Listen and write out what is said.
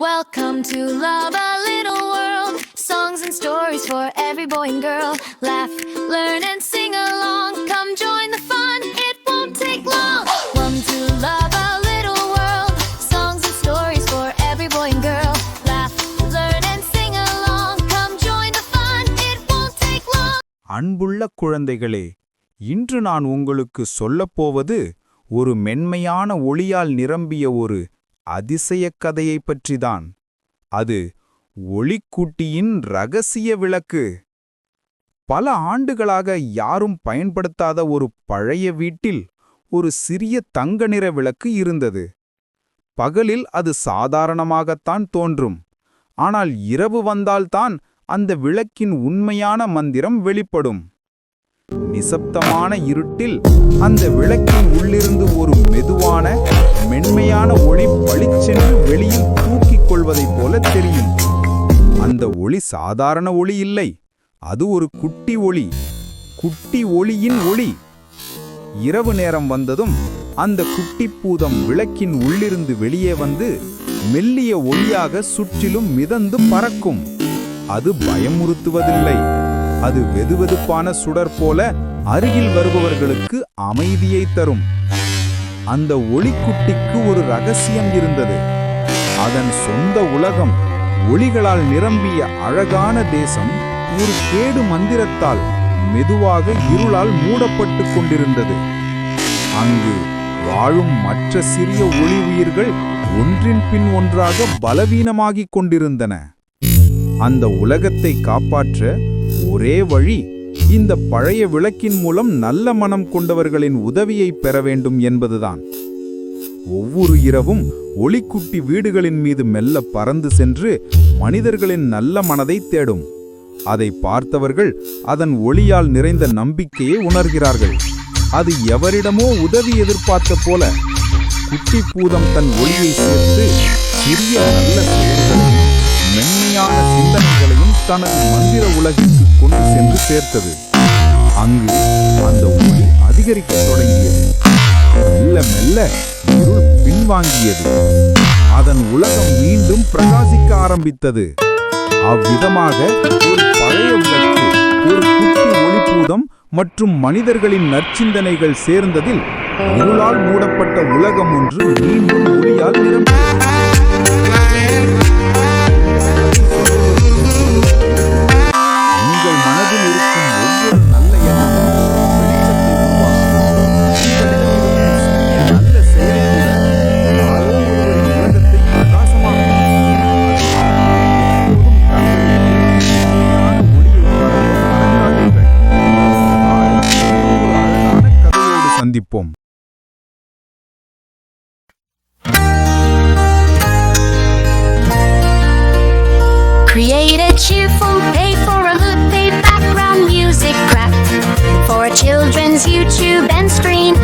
Welcome to Love a Little World. Songs and stories for every boy and girl. Laugh, learn, and sing along. Come join the fun, it won't take long. Welcome to Love a Little World. Songs and stories for every boy and girl. Laugh, learn, and sing along. Come join the fun, it won't take long. அன்புள்ள குழந்தைகளே இன்று நான் உங்களுக்கு சொல்லப்போவது ஒரு மென்மையான ஒளியால் நிரம்பிய ஒரு அதிசயக் கதையைப் பற்றிதான். அது ஒளிக்கூட்டியின் ரகசிய விளக்கு. பல ஆண்டுகளாக யாரும் பயன்படுத்தாத ஒரு பழைய வீட்டில் ஒரு சிறிய தங்க நிற விளக்கு இருந்தது. பகலில் அது சாதாரணமாகத்தான் தோன்றும். ஆனால் இரவு வந்தால்தான் அந்த விளக்கின் உண்மையான மந்திரம் வெளிப்படும். நிசப்தமான இருட்டில் அந்த விளக்கின் உள்ளிருந்து ஒரு மெதுவான மென்மையான ஒளி பளிச்சென்று வெளியில் தூக்கிக் கொள்வதைப் போல தெரியும். அந்த ஒளி சாதாரண ஒளி இல்லை. அது ஒரு குட்டி ஒளி. குட்டி ஒளியின் ஒளி. இரவு நேரம் வந்ததும் அந்த குட்டி பூதம் விளக்கின் உள்ளிருந்து வெளியே வந்து மெல்லிய ஒளியாக சுற்றிலும் மிதந்து பறக்கும். அது பயமுறுத்துவதில்லை. அது வெதுவெதுப்பான சுடர் போல அருகில் வருபவர்களுக்கு அமைதியை தரும். அந்த ஒளிக்குட்டிக்கு ஒரு ரகசியம் இருந்தது. அதன் சொந்த உலகம் ஒளிகளால் நிரம்பிய அழகான தேசம் ஒரு கேடு மந்திரத்தால் மெதுவாக இருளால் மூடப்பட்டு கொண்டிருந்தது. அங்கு வாழும் மற்ற சிறிய ஒளி உயிர்கள் ஒன்றின் பின் ஒன்றாக பலவீனமாகிக் கொண்டிருந்தன. அந்த உலகத்தை காப்பாற்ற ஒரே வழி இந்த பழைய விளக்கின் மூலம் நல்ல மனம் கொண்டவர்களின் உதவியை பெற வேண்டும் என்பதுதான். ஒவ்வொரு இரவும் ஒளிக்குட்டி வீடுகளின் மீது மெல்ல பறந்து சென்று மனிதர்களின் நல்ல மனதை தேடும். அதை பார்த்தவர்கள் அதன் ஒளியால் நிறைந்த நம்பிக்கையை உணர்கிறார்கள். அது எவரிடமோ உதவி எதிர்பார்த்த போல குட்டி பூதம் தன் ஒளியை சேர்த்து சிறிய நல்ல மென்மையான சிந்தனைகளையும் தனது மந்திர உலகிற்கு கொண்டு சென்று சேர்த்தது. அங்கு அந்த ஒளி அதிகரிக்க தொடங்கியது. மெல்ல மெல்ல இருள் பின்வாங்கியது. அதன் உலகம் மீண்டும் பிரகாசிக்க ஆரம்பித்தது. அவ்விதமாக ஒரு பழைய உலகிற்கு ஒரு குட்டி ஒளிப்பூதம் மற்றும் மனிதர்களின் நற்சிந்தனைகள் சேர்ந்ததில் இருளால் மூடப்பட்ட உலகம் ஒன்று மீண்டும் ஒளியால் நிரம்பியது. சந்திப்போம் Create a cheerful, pay for a hood, pay background music craft for a children's YouTube and screen.